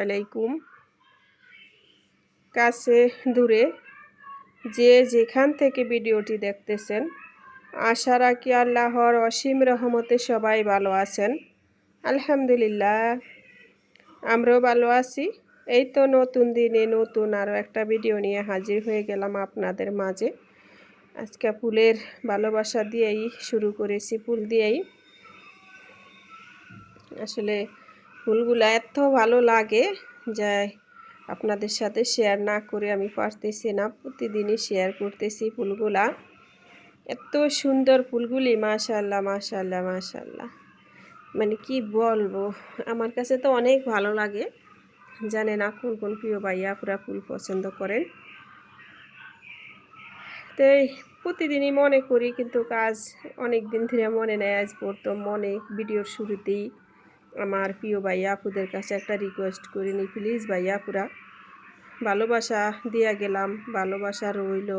আলাইকুম। কাছে দূরে যে যেখান থেকে ভিডিওটি দেখতেছেন, আশা রাখি আল্লাহর অসীম রহমতে সবাই ভালো আছেন। আলহামদুলিল্লাহ, আমরাও ভালো আছি। এই তো নতুন দিনে নতুন আরও একটা ভিডিও নিয়ে হাজির হয়ে গেলাম আপনাদের মাঝে। আজকে ফুলের ভালোবাসা দিয়েই শুরু করেছি, ফুল দিয়েই। আসলে ফুলগুলা এত ভালো লাগে যে আপনাদের সাথে শেয়ার না করে আমি পারতেছি না। প্রতিদিনই শেয়ার করতেছি ফুলগুলা। এত সুন্দর ফুলগুলি মাশাল্লাহ মাশাল্লাহ মাশাল্লাহ মানে কি বলব, আমার কাছে তো অনেক ভালো লাগে। জানে না কোন কোন প্রিয় ভাইয়া পুরা ফুল পছন্দ করেন। তো প্রতিদিনই মনে করি, কিন্তু কাজ অনেক দিন ধরে মনে নেয় আজ পড়তো মনে ভিডিওর শুরুতেই আমার প্রিয় ভাইয়া আপুদের কাছে একটা রিকোয়েস্ট করি নি প্লিজ ভাইয়া আপুরা, ভালোবাসা দিয়া গেলাম, ভালোবাসা রইল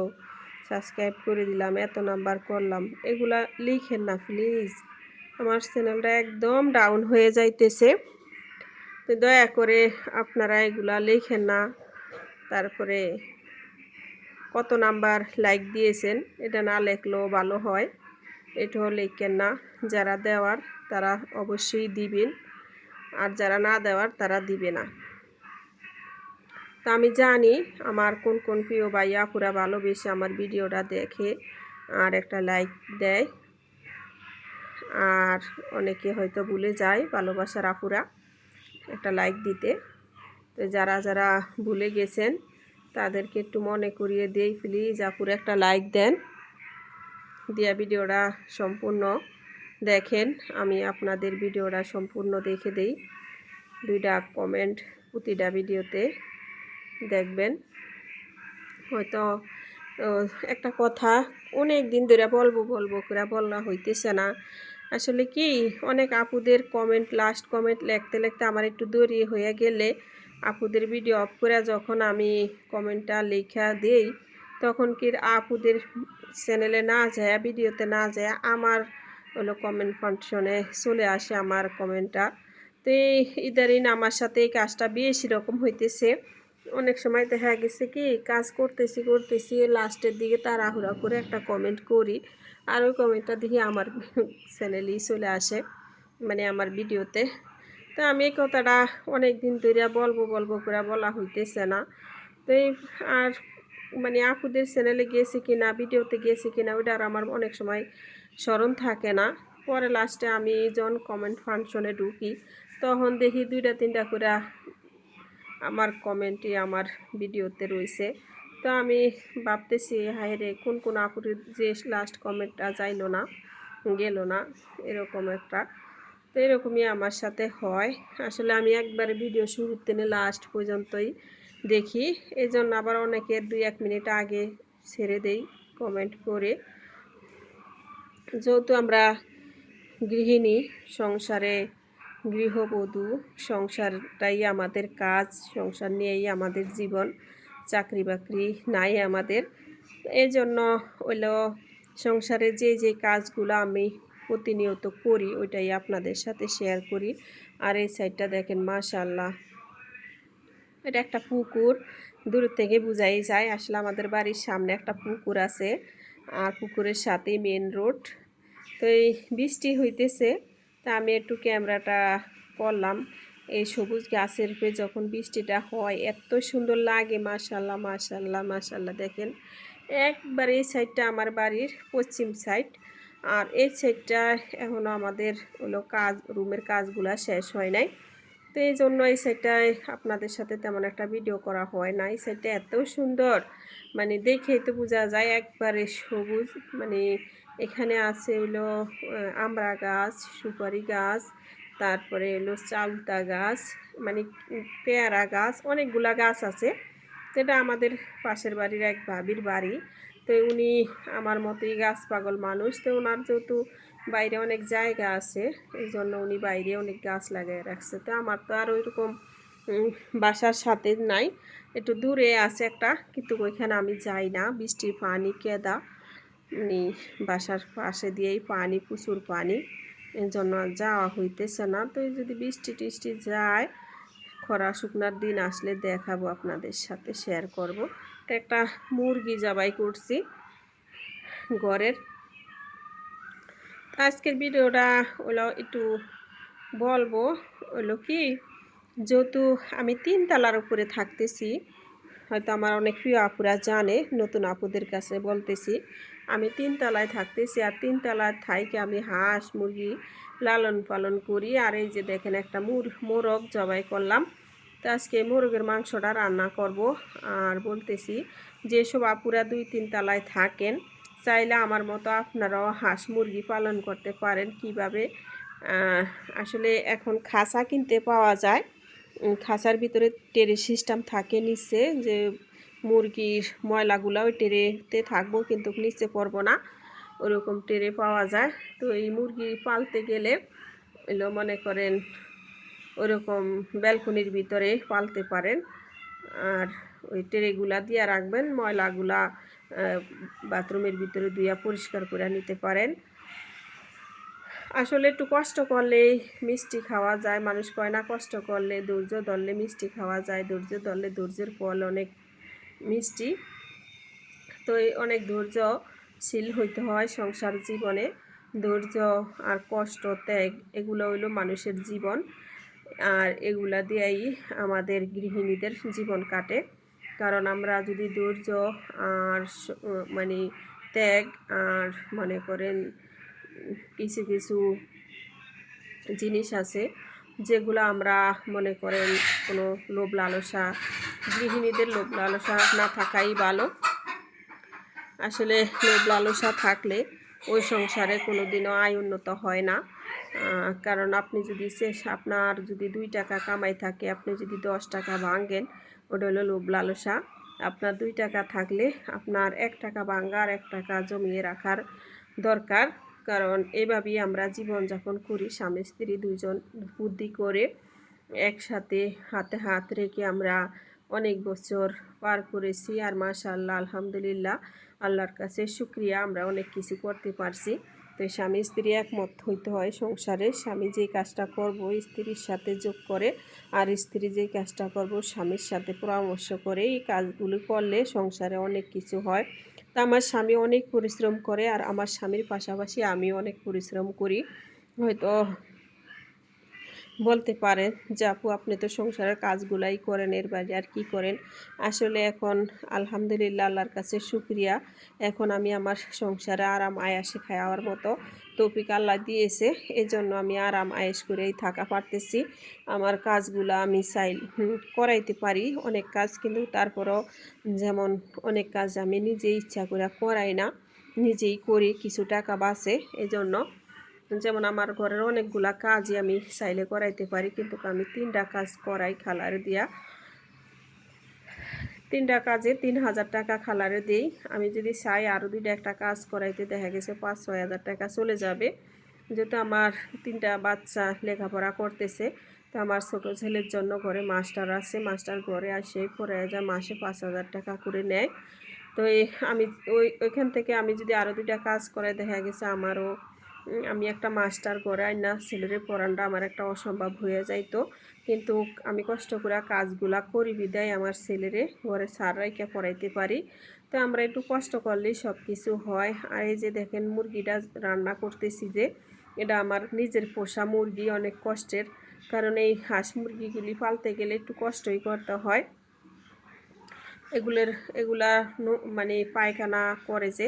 সাবস্ক্রাইব করে দিলাম, এত নাম্বার করলাম, এগুলা লিখেন না প্লিজ আমার চ্যানেলটা একদম ডাউন হয়ে যাইতেছে। তো দয়া করে আপনারা এগুলা লিখেন না। তারপরে কত নাম্বার লাইক দিয়েছেন, এটা না লেখলেও ভালো হয়। এটাও লিখেন না, যারা দেওয়ার তারা অবশ্যই দিবেন। আর যারা না দেওয়ার, তারা দিবে না। তা আমি জানি আমার কোন কোন প্রিয় ভাইয়া পুরা ভালোবেসে আমার ভিডিওটা দেখে আর একটা লাইক দেয়। আর অনেকে হয়তো ভুলে যায় ভালোবাসার আপুরা একটা লাইক দিতে। তো যারা যারা ভুলে গেছেন, তাদেরকে একটু মনে করিয়ে দিই প্লিজ আপুরে একটা লাইক দেন। দিয়া ভিডিওটা সম্পূর্ণ দেখেন, আমি আপনাদের ভিডিওটা সম্পূর্ণ দেখে দেই। দুইটা কমেন্ট প্রতিটা ভিডিওতে দেখবেন। হয়তো একটা কথা অনেক দিন ধরে বলব বলব করে বলা হইতেছে না। আসলে কি, অনেক আপুদের কমেন্ট লাস্ট কমেন্ট লিখতে লিখতে আমার একটু দড়িয়ে হয়ে গেলে আপুদের ভিডিও অফ করে যখন আমি কমেন্টটা লেখা দেই, তখন কি আপুদের চ্যানেলে না যায় ভিডিওতে না যায়, আমার হলো কমেন্ট ফাংশনে চলে আসে আমার কমেন্টটা তো এই ইদারিন আমার সাথে এই কাজটা বেশি রকম হইতেছে। অনেক সময় দেখা গেছে কি, কাজ করতেছি করতেছি লাস্টের দিকে তাড়াহুড়া করে একটা কমেন্ট করি। আর ওই কমেন্টটা দেখি আমার চ্যানেলেই চলে আসে মানে আমার ভিডিওতে। তো আমি এই কথাটা অনেক দিন ধরে বলব বলব করে বলা হইতেছে না। তো আর মানে আপুদের চ্যানেলে গিয়েছি কিনা ভিডিওতে গিয়েছি কিনা, ওইটা আর আমার অনেক সময় স্মরণ থাকে না। পরে লাস্টে আমি যখন কমেন্ট ফাংশনে ঢুকি, তখন দেখি দুইটা, তিনটা করে আমার কমেন্টই আমার ভিডিওতে রয়েছে। তো আমি ভাবতেছি, হায় রে, কোন কোন আপুর যে লাস্ট কমেন্টটা যাইলো না, গেল না? এরকম একটা। তো এরকমই আমার সাথে হয়। আসলে আমি একবারে ভিডিও শুরুতে লাস্ট পর্যন্তই দেখি। এই জন্য আবার অনেকের দুই, এক মিনিট আগে ছেড়ে দেই কমেন্ট করে। যেহেতু আমরা গৃহিণী, সংসারে গৃহবধূ, সংসারটাই আমাদের কাজ, সংসার নিয়েই আমাদের জীবন চাকরি বাকরি নাই আমাদের। এই জন্য হইল সংসারে যে যে কাজগুলো আমি প্রতিনিয়ত করি, ওইটাই আপনাদের সাথে শেয়ার করি। আর এই সাইডটা দেখেন মাশাল্লাহ এটা একটা পুকুর, দূর থেকে বুঝাই যায়। আসলে আমাদের বাড়ির সামনে একটা পুকুর আছে। আর পুকুরের সাথেই মেন রোড তো এই বৃষ্টি হইতেছে, তা আমি একটু ক্যামেরাটা করলাম। এই সবুজ গাছের উপরে যখন বৃষ্টিটা হয়, এত সুন্দর লাগে মাশাল্লাহ মাশাল্লাহ মাশাল্লাহ দেখেন, একবার এই সাইডটা আমার বাড়ির পশ্চিম সাইড, আর এই সাইডটা এখনও আমাদের হলো কাজ, রুমের কাজগুলো শেষ হয় নাই। তো এই জন্য এই সাইডটায় আপনাদের সাথে তেমন একটা ভিডিও করা হয় না। এই সাইডটা এত সুন্দর মানে দেখেই তো বোঝা যায়, একবারে সবুজ মানে এখানে আছে হলো আমড়া গাছ, সুপারি গাছ, তারপরে হলো চালতা গাছ মানে পেয়ারা গাছ, অনেকগুলা গাছ আছে। যেটা আমাদের পাশের বাড়ির এক ভাবির বাড়ি। তো উনি আমার মতোই গাছ পাগল মানুষ। তো ওনার যেহেতু বাইরে অনেক জায়গা আছে, এই জন্য উনি বাইরে অনেক গাছ লাগিয়ে রাখছে। তো আমার তো আর ওইরকম বাসার সাথে নাই। একটু দূরে আছে একটা, কিন্তু ওইখানে আমি যাই না। বৃষ্টির পানি কেদা। মানে বাসার পাশে দিয়েই পানি, প্রচুর পানি। এই জন্য যাওয়া হইতেছে না। তো যদি বৃষ্টি টিষ্টি যায়, খরা শুকনার দিন আসলে দেখাবো আপনাদের সাথে শেয়ার করব। তো একটা মুরগি জবাই করছি ঘরের। আজকের ভিডিওটা হলো একটু বলব, হলো কি, যেহেতু আমি তিন তালার উপরে থাকতেছি, হয়তো আমার অনেক প্রিয় আপুরা জানে, নতুন আপুদের কাছে বলতেছি। আমি তিন তলায় থাকতেছি আর তিন তলার থাইকে আমি হাঁস, মুরগি লালন পালন করি। আর এই যে দেখেন একটা মুর, মোরগ জবাই করলাম। তো আজকে মোরগের মাংসটা রান্না করব। আর বলতেছি, যেসব আপুরা দুই তিন তলায় থাকেন, চাইলে আমার মতো আপনারাও হাঁস, মুরগি পালন করতে পারেন। কীভাবে? আসলে এখন খাসা কিনতে পাওয়া যায়। খাসার ভিতরে টেরে সিস্টেম থাকে নিচে যে মুরগির ময়লাগুলো ওই টেরেতে থাকব, কিন্তু নিচে পড়ব না। ওরকম টেরে পাওয়া যায়। তো এই মুরগি পালতে গেলে এলো মনে করেন ওরকম ব্যালকনির ভিতরে পালতে পারেন। আর ওই টেরেগুলা দিয়ে রাখবেন, ময়লাগুলা বাথরুমের ভিতরে দুইয়া পরিষ্কার করে নিতে পারেন। আসলে একটু কষ্ট করলে মিষ্টি খাওয়া যায়। মানুষ কয় না, কষ্ট করলে ধৈর্য ধরলে মিষ্টি খাওয়া যায়। ধৈর্য ধরলে ধৈর্যের ফল অনেক মিষ্টি। তো অনেক ধৈর্যশীল হইতে হয় সংসার জীবনে। ধৈর্য আর কষ্ট, ত্যাগ, এগুলো হইল মানুষের জীবন। আর এগুলা দিয়েই আমাদের গৃহিণীদের জীবন কাটে। কারণ আমরা যদি ধৈর্য আর মানে ত্যাগ আর মনে করেন কিছু কিছু জিনিস আছে যেগুলো আমরা মনে করেন কোনো লোভ লালসা, গৃহিণীদের লোভ লালসা না থাকাই ভালো। আসলে লোভ লালসা থাকলে ওই সংসারে কোনো দিনও আয় উন্নত হয় না। কারণ আপনি যদি শেষ আপনার যদি দুই টাকা কামাই থাকে, আপনি যদি দশ টাকা ভাঙেন, ওটা হলো লোভ লালসা। আপনার দুই টাকা থাকলে আপনার এক টাকা ভাঙ্গার এক টাকা জমিয়ে রাখার দরকার। কারণ এভাবেই আমরা জীবনযাপন করি। স্বামী, স্ত্রী দুজন বুদ্ধি করে একসাথে হাতে হাত রেখে আমরা অনেক বছর পার করেছি। আর মাশাল্লাহ আলহামদুলিল্লাহ, আল্লাহর কাছে শুক্রিয়া। আমরা অনেক কিছু করতে পারছি। তো স্বামী স্ত্রী একমত হইতে হয় সংসারে। স্বামী যেই কাজটা করব, স্ত্রীর সাথে যোগ করে, আর স্ত্রী যেই কাজটা করব, স্বামীর সাথে পরামর্শ করে এই কাজগুলি করলে সংসারে অনেক কিছু হয়। তা আমার স্বামী অনেক পরিশ্রম করে, আর আমার স্বামীর পাশাপাশি আমি অনেক পরিশ্রম করি। হয়তো বলতে পারেন যে, আপু, আপনি তো সংসারের কাজগুলাই করেন, এর বাইরে আর কি করেন? আসলে এখন আলহামদুলিল্লাহ আল্লাহর কাছে শুক্রিয়া। এখন আমি আমার সংসারে আরাম আয়াসে খাওয়ার মতো তৌফিক আল্লাহ দিয়েছে। এজন্য আমি আরাম আয়েস করেই থাকা পারতেছি। আমার কাজগুলো আমি চাই করাইতে পারি অনেক কাজ, কিন্তু তারপরও যেমন অনেক কাজ আমি নিজেই ইচ্ছা করে করাই না, নিজেই করি, কিছু টাকা বাঁচে, এজন্য যেমন আমার ঘরের অনেকগুলা কাজই আমি চাইলে করাইতে পারি, কিন্তু আমি তিনটা কাজ করাই খালার দিয়া। তিনটা কাজে তিন হাজার টাকা খালারে দিই। আমি যদি চাই আরও দুইটা একটা কাজ করাইতে, দেখা গেছে পাঁচ, ছয় হাজার টাকা চলে যাবে। যেহেতু আমার তিনটা বাচ্চা লেখাপড়া করতেছে, তো আমার ছোটো ছেলের জন্য ঘরে মাস্টার আছে। মাস্টার ঘরে আসে, পরে যা মাসে পাঁচ হাজার টাকা করে নেয়। তো আমি ওই, ওইখান থেকে আমি যদি আরও দুইটা কাজ করে দেখা গেছে আমারও আমি একটা মাস্টার করাই না, ছেলের পড়ানটা আমার একটা অসম্ভব হয়ে যাইতো কিন্তু আমি কষ্ট করে কাজগুলা করি বিদায় আমার ছেলেরে, ঘরে সার রাইকে পড়াইতে পারি। তো আমরা একটু কষ্ট করলেই সব কিছু হয়। আর এই যে দেখেন মুরগিটা রান্না করতেছি যে, এটা আমার নিজের পোষা মুরগি, অনেক কষ্টের। কারণ এই হাঁস মুরগিগুলি পালতে গেলে একটু কষ্টই করতে হয়। এগুলোর, এগুলা মানে পায়খানা করে যে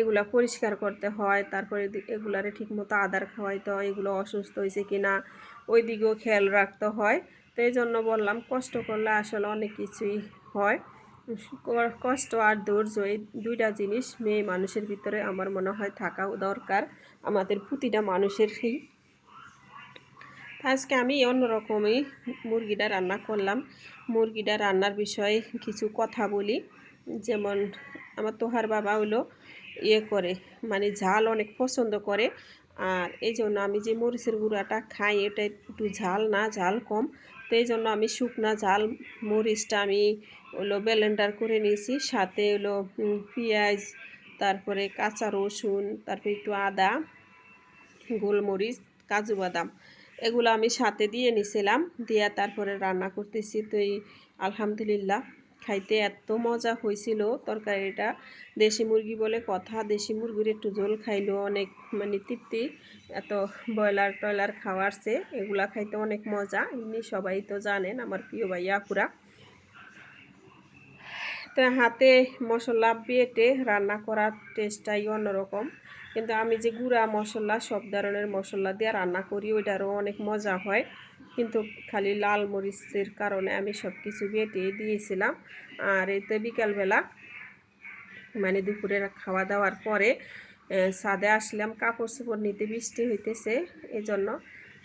এগুলা পরিষ্কার করতে হয়, তারপরে এগুলারে ঠিকমতো আদার খাওয়াইতে হয়, এগুলো অসুস্থ হয়েছে কি না ওই দিকেও খেয়াল রাখতে হয়। তো এই জন্য বললাম, কষ্ট করলে আসলে অনেক কিছুই হয়। কষ্ট আর ধৈর্য এই দুইটা জিনিস মেয়ে মানুষের ভিতরে আমার মনে হয় থাকা দরকার, আমাদের প্রতিটা মানুষেরই। আজকে আমি অন্যরকমই মুরগিটা রান্না করলাম। মুরগিটা রান্নার বিষয়ে কিছু কথা বলি। যেমন, আমার তোহার বাবা হলো ইয়ে করে মানে ঝাল অনেক পছন্দ করে। আর এই জন্য আমি যে মরিচের গুঁড়াটা খাই, এটা একটু ঝাল না, ঝাল কম। তো এই জন্য আমি শুকনা ঝাল মরিচটা আমি হলো ব্লেন্ডার করে নিয়েছি। সাথে হলো পেঁয়াজ, তারপরে কাঁচা রসুন, তারপরে একটু আদা, গোলমরিচ, কাজু বাদাম, এগুলো আমি সাথে দিয়ে নিছিলাম। দিয়া তারপরে রান্না করতেছি। তো এই আলহামদুলিল্লাহ। খাইতে এত মজা হয়েছিল তরকারিটা। দেশি মুরগি বলে কথা, দেশি মুরগির একটু ঝোল খাইলো, অনেক মানে তৃপ্তি। এত ব্রয়লার টয়লার খাওয়ারছে, এগুলা খাইতে অনেক মজা। এমনি সবাই তো জানেন আমার প্রিয় ভাইয়া পুরা তো হাতে মশলা বেটে রান্না করার টেস্টটাই অন্যরকম। কিন্তু আমি যে গুঁড়া মশলা, সব ধরনের মশলা দিয়ে রান্না করি, ওইটারও অনেক মজা হয়। কিন্তু খালি লাল মরিচের কারণে আমি সব কিছু বেটে দিয়েছিলাম। আর এতে বিকালবেলা মানে দুপুরের খাওয়া দাওয়ার পরে ছাদে আসলাম কাপড় চোপড় নিতে বৃষ্টি হইতেছে এই জন্য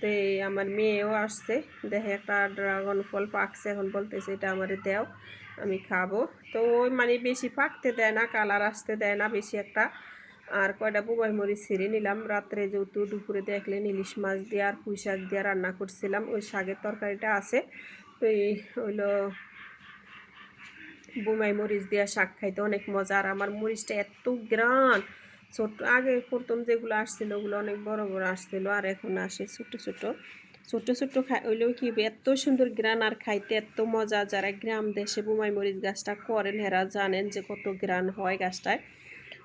তো আমার মেয়েও আসছে, দেখে একটা ড্রাগন ফল পাকছে এখন বলতেছে, এটা আমার দেও, আমি খাব। তো ওই মানে বেশি পাকতে দেয় না, কালার আসতে দেয় না, বেশি একটা আর কয়টা বুবাই মরিচ ছিঁড়ে নিলাম। রাত্রে যেহেতু দুপুরে দেখলেন ইলিশ মাছ দিয়ে আর পুঁই শাক দিয়ে রান্না করছিলাম। ওই শাকের তরকারিটা আছে। তো এই হইল বুমাই মরিচ দিয়ে শাক খাইতে অনেক মজা। আর আমার মরিচটা এত গ্রান। ছোট আগে প্রথম যেগুলো আসছিল, ওগুলো অনেক বড় বড় আসছিল আর এখন আসে ছোটো ছোটো। ছোট ছোট খাই হইলেও কি এত সুন্দর গ্রান আর খাইতে এত মজা। যারা গ্রাম দেশে বুমাই মরিচ গাছটা করেন, হেরা জানেন যে কত গ্রান হয় গাছটায়।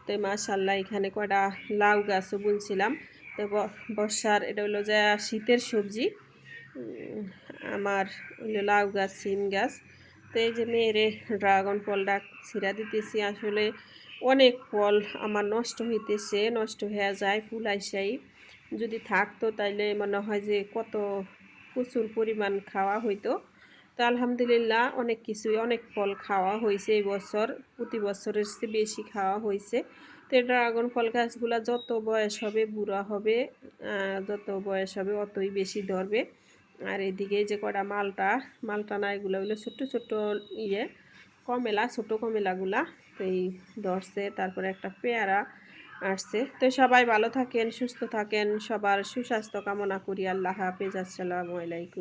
তো মাশাল্লাহ এখানে কয়টা লাউ গাছও বুনছিলাম। তো বর্ষার এটা হলো যে শীতের সবজি। আমার হলো লাউ গাছ সিম গাছ। তো এই যে মেয়েরে ড্রাগন ফলটা ছিঁড়া দিতেছি। আসলে অনেক ফল আমার নষ্ট হইতেছে, নষ্ট হয়ে যায়, ফুল আইসাই। যদি থাকতো তাইলে মনে হয় যে কত প্রচুর পরিমাণ খাওয়া হইতো। তো আলহামদুলিল্লাহ অনেক কিছুই, অনেক ফল খাওয়া হয়েছে এই বছর। প্রতি বছরের চেয়ে বেশি খাওয়া হয়েছে। তো ড্রাগন ফল গাছগুলা যত বয়স হবে বুড়া হবে যত বয়স হবে অতই বেশি ধরবে। আর এদিকে যে কটা মালটা মালটা না এগুলো হলো ছোট্ট ছোট্ট ইয়ে কমেলা ছোটো কমেলাগুলা, তো এই ধরছে। তারপরে একটা পেয়ারা আসছে। তো সবাই ভালো থাকেন, সুস্থ থাকেন, সবার সুস্বাস্থ্য কামনা করি। আল্লাহ হাফেজ। আসসালামু আলাইকুম।